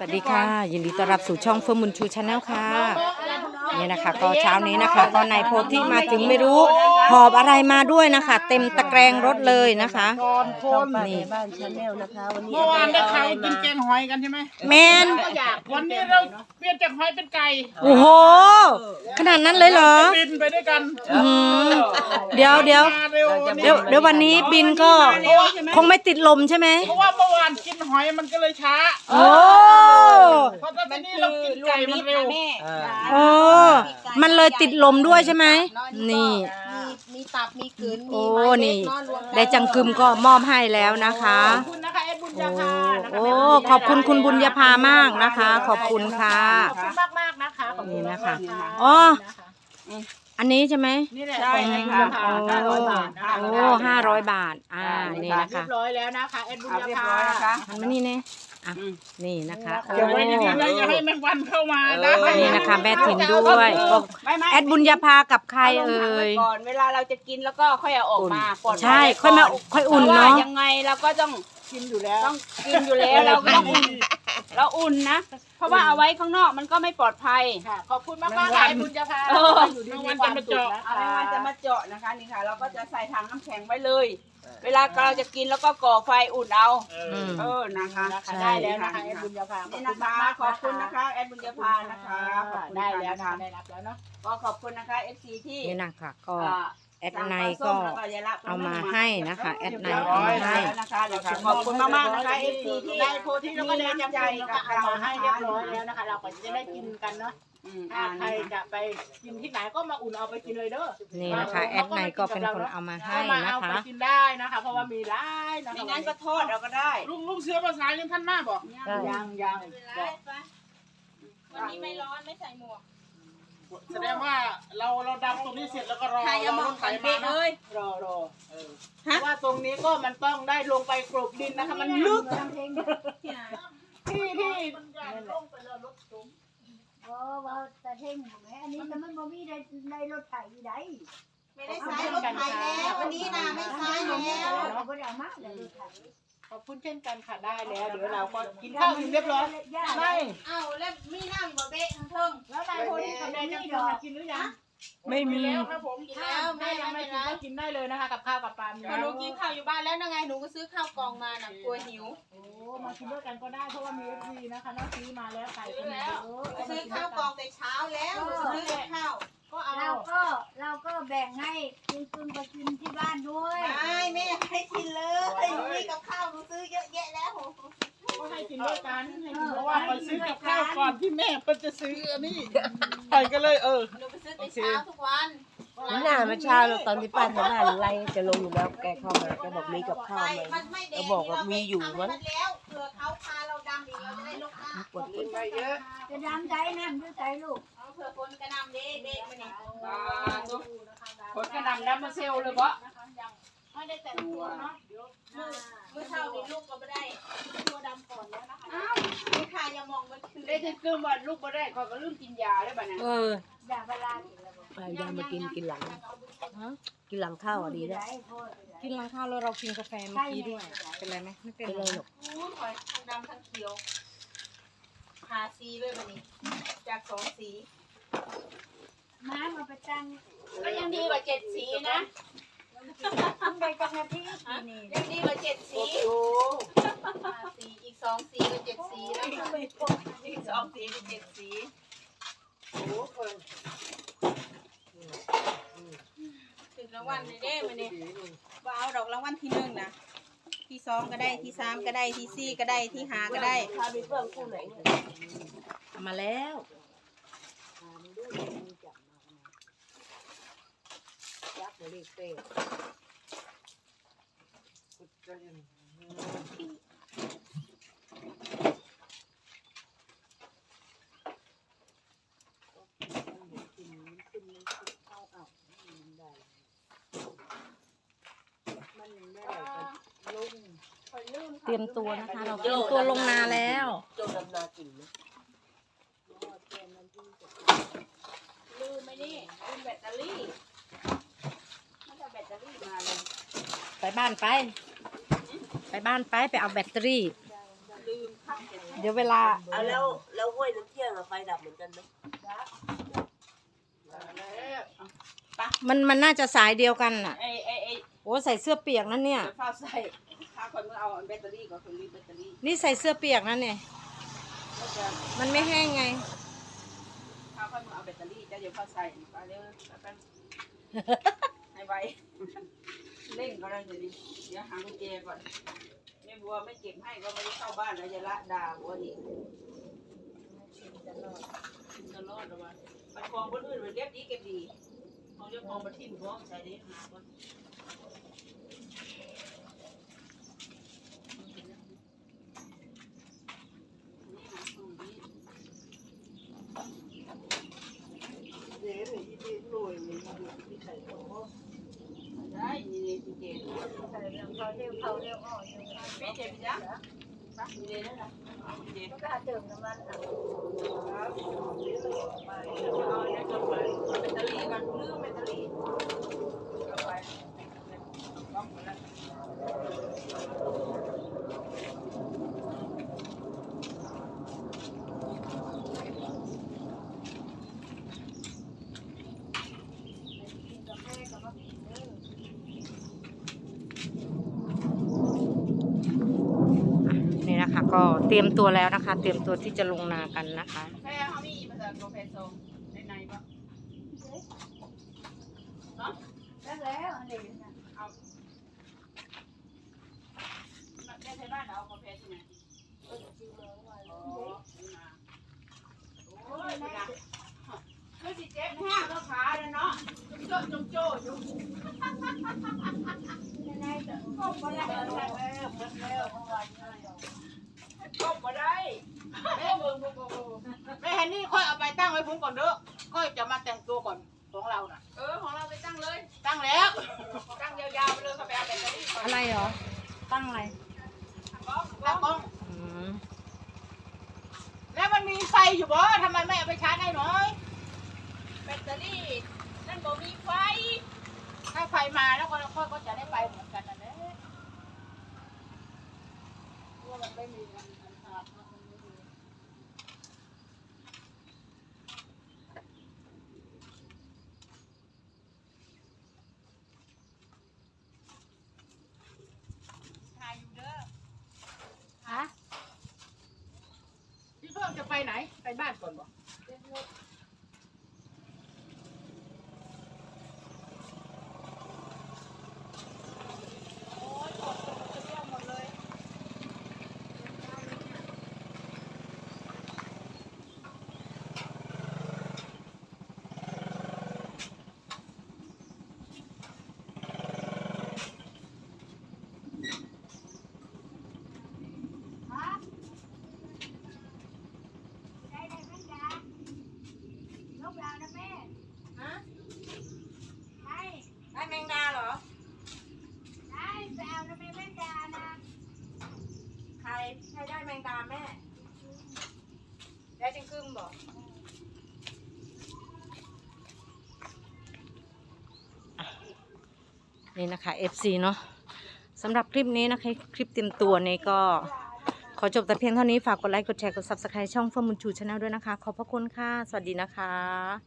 วัสดีค่ะ ยินดีต้อนรับสู่ช่องเฟิร์มบุญชูชาแนลค่ะ นี่นะคะ ก็เช้านี้นะคะ ก็นายโพธิมาถึงไม่รู้ หอบอะไรมาด้วยนะคะ เต็มตะแกรงรถเลยนะคะก่อนคนนี่บ้านชาแนลนะคะวันนี้เมื่อวานได้ข่าวกินแกงหอยกันใช่ไหมแมนวันนี้เราเปลี่ยนจากหอยเป็นไก่โอ้โหขนาดนั้นเลยเหรอบินไปด้วยกันอืมเดี๋ยวเดี๋ยวมาเร็วเดี๋ยวเดี๋ยววันนี้บินก็คงไม่ติดลมใช่ไหมเพราะว่าเมื่อวานกินหอยมันก็เลยช้าโอ้เพราะตอนนี้เรากินไก่มันเร็วโอ้ มันเลยติดลมด้วยใช่ไหม นี่ มีมีตับมีกลืนมีโอ้ไม้เล็นี่ กเนาะรวมกันได้จังกึมก็มอบให้แล้วนะคะ ขอบคุณนะคะเอ็ดบุญโอ้ญาภานะคะโอ้ขอบคุณคุณบุญญาภามากนะคะ ขอบคุณค่ะ ขอบคุณมากมากๆนะคะขอบคุนี่ณนะคะมากๆอ๋อนะคะอันนี้ใช่ไหมนี่แหละใช่ของค่ะเอ็ดบุญญาภาห้าร้อยบาทนะคะโอ้ห้าร้อยบาท อ่า นี่นะเรียคะบร้อยแล้วนะคะเอ็ดบุญเอาญาเรียบภาร้อยนะคะ หันมานี่เนี่ย อะนี่นะคะโอ้เก็บไว้ดีๆนะอย่าให้แมงวันเข้ามานะนี่นะคะแม่ถิ่นด้วยโอ้ไม่ไม่แอดบุญญาภากับใครเอ่ยก่อนเวลาเราจะกินแล้วก็ค่อยเอาออกมาปลดใช่ค่อยมาค่อยอุ่นเพราะเนาะว่ายังไงเราก็ต้องกินอยู่แล้วต้องกินอยู่แล้วเราก็ต้องอุ่น เราอุ่นนะ เพราะว่าเอาไว้ข้างนอกมันก็ไม่ปลอดภัย ค่ะ ขอบคุณมากมากๆค่ะไอ้บุญจะพาเออ อยู่ดีมีความสุขนะเอาไม่ว่าจะมาเจาะนะคะนี่ค่ะ เราก็จะใส่ถังน้ำแข็งไว้เลย เวลาเราจะกินแล้วก็ก่อไฟอุ่นเอาอืมเออนะคะนะคะได้แล้วนะคะไอ้บุญจะพานี่นะคะ ขอบคุณนะคะ แอดบุญญาภานะคะขอบคุณได้แล้วค่ะนะได้รับแล้วเนาะก็ขอบคุณนะคะ FC ที่นี่นะคะก็ อ่า แอดไนก็สั่งปลาส้มแล้วยยละเอามาให้นะคะแอดไนเรียบเอาร้อยมาให้แล้วนะคะเดี๋ยวขอบคุณมากๆนะคะ FC ที่ได้โพธิแล้วก็ได้จำใจมีก็น้ำใจกับเอาเรามาให้เรียบร้อยแล้วนะคะเราก็จะได้กินกันเนาะอืมถ้าอ่าใครนะคะจะไปกินที่ไหนก็มาอุ่นเอาไปกินเลยเด้อนี่นะคะแอดไนก็เป็นคนเอามาให้เอามานะเอาไปคะกินได้นะคะ เพราะว่ามีร้ายนะคะไม่งั้นก็ทอดเราก็ได้ ลุงลุงเสือภาษายังท่านมาบอกยังยังบอกวันนี้ไม่ร้อนไม่ใส่หมวก แสดงว่าเราเราดำตรงนี้เสร็จแล้วก็รอใครจะมองไถขันมาเป๊ะเลเนาะยรอรอเออเพฮะราะว่าตรงนี้ก็มันต้องได้ลงไปกรบดินนะคะ มันลึกที่ที่โอ้ว่าแต่เท่งแม่อันนี้แต่มันบ่มีในในรถไถอยู่ใดไม่ได้ใช้รถไถแล้ววันนี้นะไม่ใช้แล้ว เราก็ได้เอามาแล้วรถไถ ขอบคุณเช่นกันค่ะได้แล้ว เดี๋ยวเราก็กินข้าวกินเรียบร้อยย่าไม่เอ้าแล้วมีน้ำบ่เบะทั้งเทิงแล้วนายโพนี่กับนายจะกินมากินหรือยังไม่มีแล้วครับผมกินแล้วแม่แม่ยัยังงไม่ไม่กินได้ก็กินได้เลยนะคะ กับข้าวกับปลามีพอหนูกินข้าวอยู่บ้านแล้วนะไงหนูก็ซื้อข้าวกล่องมาน่ะกลัวหิวโอ้มากินด้วยกันก็ได้เพราะว่ามีเอฟซีนะคะน้องซื้อมาแล้วไก่ก็มีเยอะซื้อข้าวกล่องแต่เช้าแล้วหนูซื้อข้าว ก็เอาเราก็เราก็แบ่งให้คุณคุณไปกินที่บ้านด้วย ไม่แม่ให้กินเลยหนูมีกับข้าวหนูซื้อเยอะแยะแล้วก็ให้กินด้วยกันให้กินเพราะว่าไปซื้อกับข้าวก่อนที่แม่เพิ่นจะซื้ออันนี้ไปก็เลยเออหนูไปซื้อแต่เช้าทุกวัน หน้ามื่อเช้าตอนที่ป้าทำงานไล่จะลงอยู่แล้วแกเข้ามาแกบอกมีกับข้าวไหมแก็บอกว่ามีอยู่มั้งเผื่อเขาพาเราดำอีกเราจะได้ลดน้ำปวดกินไปเยอะจะดำใจน้ำด้วยใจลูกเพื่อคนกระนำเด้เด้มาเนี่ยคนกระนำน้ำมาเซลเลยบ่ไม่ได้แต่งตัวเนาะมือมือเท่านี้ลูกก็ไม่ได้ตัวดำก่อนแล้วนะคะอ้าวไม่ค่ะอย่ามองมันคือได้จะซื้อมาลูกบ่ได้ขาก็ลืมกินยาได้บ่เนี่ยเออยาเวลาอีกแล้วบ่ พยายามมากินกินหลังกินหลังข้าวอะดีแล้วได้โทษกินร้านข้าวแล้วเรากินกาแฟเมื่อกี้ด้วย เป็นไรไหมไม่เป็นเป็นไรไรหรอกอู้ถอยทั้งดำทั้งเขียวหาสีเลยวันนี้ จากสองสี ม้ามาไปตั้งก็ยังดีกว่าเจ็ดสีนะต้องได้จังนาทีนี่ยังดีกว่าเจ็ดสีห้าสีอีกสองสีก็เจ็ดสีแล้วค่ะอีกสองสีเป็นเจ็ดสีถึง รางวัลเลยเด้มันนี้ว่าเอาดอกรางวัลที่หนึ่งนะที่สองก็ได้ที่สามก็ได้ที่สี่ก็ได้ที่ห้าก็ได้พาไปเพื่อนคู่ไหนเนี่ยมาแล้วยักเลยเต้ รียมตัวนะคะ เราเตรียมตัวลงนาแล้ว โจนดำนากินนะลืมไหมนี่ลืมแบตเตอรี่มันจะแบตเตอรี่มาเลยไปบ้านไป ไปบ้านไปไปเอาแบตเตอรี่ ลืมข้ามเห็นเดี๋ยวเวลาเอาแล้วแล้วห้วยน้ำเที่ยงอะไฟดับเหมือนกันไหมมันมันน่าจะสายเดียวกันน่ะ ไอ้ไอ้ไอ้โอ้ใส่เสื้อเปียกนั่นเนี่ย เดี๋ยวฟ้าใส่ ถ้าคนมึงเอาแบตเตอรี่ก่อนคนรีบแบตเตอรี่นี่ใส่เสื้อเปียกนั่นเนี่ย ก็จะมันไม่แห้งไง ถ้าคนมึงเอาแบตเตอรี่จะเดี๋ยวฟ้าใส่ไปเร็วแป๊บให้ไวเร่งก็ได้เดี๋ยวนี้เดี๋ยวหากุญแจก่อนแม่บัวไม่เก็บให้ก็ไม่ได้เข้าบ้านแล้วจะละด่าบัวนี่จะรอดหรอวะไปกองคนอื่นไปเก็บดีเก็บดีของเจ้าของมาทิ้งของใส่ดิหาก่อน ได้นี่เลยพี่เจน เขาเร็วเขาเร็วอ่อนพี่เจนพี่จ๊ะปพี่เจนนั่นและพี่เจนก็เติมน้ำมันอะ เอาเนี่ยก็ไปแบตเตอรี่กันลืมแบตเตอรี่เอาไปล็อกหมดแล้ว นี่นะคะ ก็เตรียมตัวแล้วนะคะ เตรียมตัวที่จะลงนากันนะคะแม่เขามีภาษาโปรเฟสโซในในป อรี่ก่อนอะไรเหรอ ตั้งอะไรก้องตั้งกล้อง อืมแล้วมันมีไฟอยู่บ่ทำไมไม่เอาไปชาร์จให้หน่อย แบตเตอรี่นั่นบ่มีไฟ ถ้าไฟมาแล้วก็ค่อยก็จะได้ไปเหมือนกันนั่นแหละว่ามันไม่มีมันมันขาดมันไม่มี ถ่ายอยู่เด้อ ฮะ พี่เพิ่มจะไป ไหนไปบ้านก่อนบ่ ได้ได้แม่ดาลูกดาวนะแม่ ฮะ ได้ ได้แมงดาเหรอ ได้ไปเอานะแม่แม่ดานะ ใครใครได้แมงดาแม่ ได้จังครึ่งบอก นี่นะคะ FC เนาะสำหรับคลิปนี้นะคะ คลิปเต็มตัวนี้ก็ขอจบแต่เพียงเท่านี้ ฝากกดไลค์ กดแชร์ กด Subscribe ช่องเฟิร์มบุญชูชาแนลด้วยนะคะ ขอบพระคุณค่ะ สวัสดีนะคะ